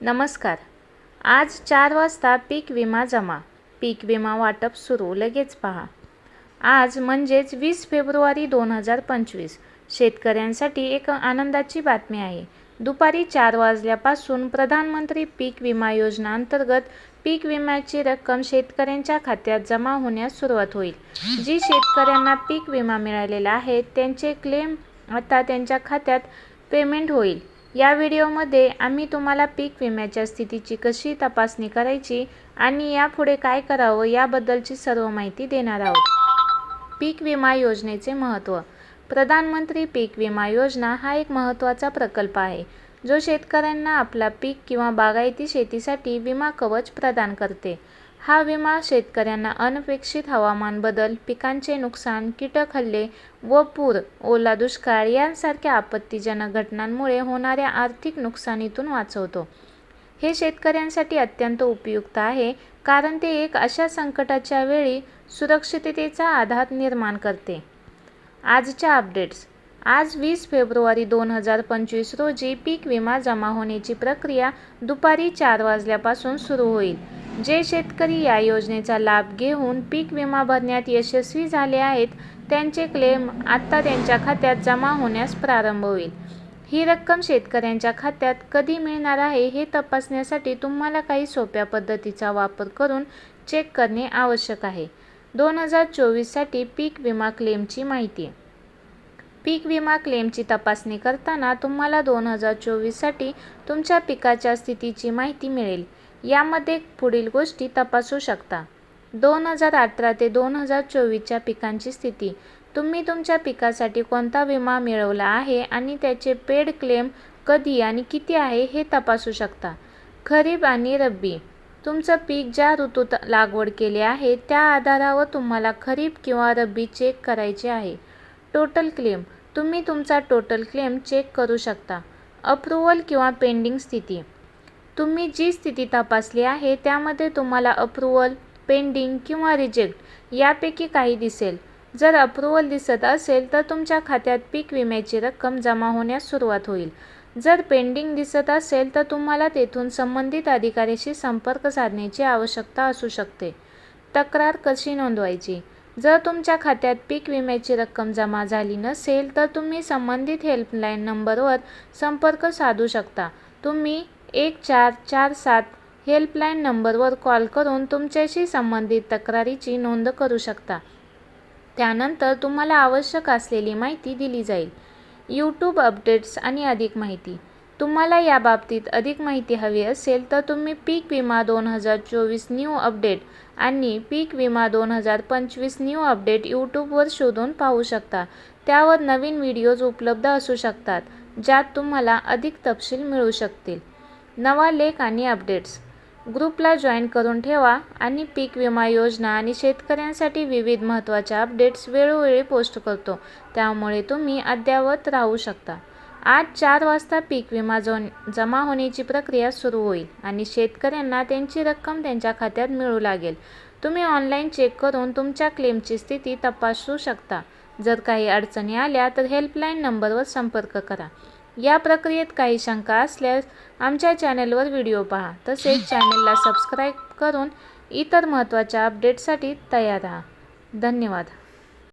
नमस्कार. आज चार वाजता पीक विमा जमा. पीक विमा वाटप सुरू लगेच पहा. आज म्हणजेच वीस फेब्रुवारी दोन हजार पंचवीस. शेतकऱ्यांसाठी एक आनंदाची बातमी आहे. दुपारी चार वाजल्यापासून प्रधानमंत्री पीक विमा योजना अंतर्गत पीक विम्याची रक्कम शेतकऱ्यांच्या खात्यात जमा होण्यास सुरुवात होईल. जी शेतकऱ्यांना पीक विमा मिळालेला आहे त्यांचे क्लेम आता त्यांच्या खात्यात पेमेंट होईल. या व्हिडिओमध्ये आम्ही तुम्हाला पीक विम्याच्या स्थितीची कशी तपासणी करायची आणि यापुढे काय करावं याबद्दलची सर्व माहिती देणार आहोत. पीक विमा योजनेचे महत्त्व. प्रधानमंत्री पीक विमा योजना हा एक महत्त्वाचा प्रकल्प आहे जो शेतकऱ्यांना आपला पीक किंवा बागायती शेतीसाठी विमा कवच प्रदान करते. हा विमा शेतकऱ्यांना अनपेक्षित हवामान बदल पिकांचे नुकसान कीटक हल्ले व पूर ओला दुष्काळ यांसारख्या आपत्तीजनक घटनांमुळे होणाऱ्या आर्थिक नुकसानीतून वाचवतो. हे शेतकऱ्यांसाठी अत्यंत उपयुक्त आहे कारण ते एक अशा संकटाच्या वेळी सुरक्षिततेचा आधार निर्माण करते. आजच्या अपडेट्स. आज वीस फेब्रुवारी दोन हजार पंचवीस रोजी पीक विमा जमा होण्याची प्रक्रिया दुपारी चार वाजल्यापासून सुरू होईल. जे शेतकरी या योजनेचा लाभ घेऊन पीक विमा भरण्यात यशस्वी झाले आहेत त्यांचे क्लेम आत्ता त्यांच्या खात्यात जमा होण्यास प्रारंभ होईल. ही रक्कम शेतकऱ्यांच्या खात्यात कधी मिळणार आहे हे तपासण्यासाठी तुम्हाला काही सोप्या पद्धतीचा वापर करून चेक करणे आवश्यक आहे. दोन हजार चोवीससाठी पीक विमा क्लेमची माहिती. पीक विमा क्लेमची तपासणी करताना तुम्हाला दोन हजार चोवीससाठी तुमच्या पिकाच्या स्थितीची माहिती मिळेल. यामध्ये पुढील गोष्टी तपासू शकता. दोन हजार अठरा ते दोन हजार चोवीसच्या पिकांची स्थिती. तुम्ही तुमच्या पिकासाठी कोणता विमा मिळवला आहे आणि त्याचे पेड क्लेम कधी आणि किती आहे हे तपासू शकता. खरीप आणि रब्बी. तुमचं पीक ज्या ऋतूत लागवड केले आहे त्या आधारावर तुम्हाला खरीप किंवा रब्बी चेक करायचे आहे. Total claim. तुम्ही तुमचा टोटल क्लेम चेक करू शकता. अप्रुव्हल किंवा पेंडिंग स्थिती. तुम्ही जी स्थिती तपासली आहे त्यामध्ये तुम्हाला अप्रूवल पेंडिंग किंवा रिजेक्ट यापैकी काही दिसेल. जर अप्रूवल दिसत असेल तर तुमच्या खात्यात पीक विम्याची रक्कम जमा होण्यास सुरुवात होईल. जर पेंडिंग दिसत असेल तर तुम्हाला तेथून संबंधित अधिकाऱ्याशी संपर्क साधण्याची आवश्यकता असू शकते. तक्रार कशी नोंदवायची? जर तुमच्या खात्यात पीक विम्याची रक्कम जमा झाली नसेल तर तुम्ही संबंधित हेल्पलाईन नंबरवर संपर्क साधू शकता. तुम्ही एक चार चार सात हेल्पलाईन नंबरवर कॉल करून तुमच्याशी संबंधित तक्रारीची नोंद करू शकता. त्यानंतर तुम्हाला आवश्यक असलेली माहिती दिली जाईल. यूट्यूब अपडेट्स आणि अधिक माहिती. तुम्हाला याबाबतीत अधिक माहिती हवी असेल तर तुम्ही पीक विमा दोन हजार चोवीस न्यू अपडेट आणि पीक विमा दोन हजार पंचवीस न्यू अपडेट यूट्यूबवर शोधून पाहू शकता. त्यावर नवीन व्हिडिओज उपलब्ध असू शकतात ज्यात तुम्हाला अधिक तपशील मिळू शकतील. नवा लेख आणि अपडेट्स. ग्रुपला जॉईन करून ठेवा आणि पीक विमा योजना आणि शेतकऱ्यांसाठी विविध महत्त्वाच्या अपडेट्स वेळोवेळी पोस्ट करतो. त्यामुळे तुम्ही अद्ययावत राहू शकता. आज चार वाजता पीक विमा जो जमा होण्याची प्रक्रिया सुरू होईल आणि शेतकऱ्यांना त्यांची रक्कम त्यांच्या खात्यात मिळू लागेल. तुम्ही ऑनलाईन चेक करून तुमच्या क्लेमची स्थिती तपासू शकता. जर काही अडचणी आल्या तर हेल्पलाईन नंबरवर संपर्क करा. या प्रक्रियेत काही शंका असल्यास आमच्या चॅनेलवर व्हिडिओ पहा. तसेच चॅनेलला सबस्क्राईब करून इतर महत्त्वाच्या अपडेटसाठी तयार राहा. धन्यवाद.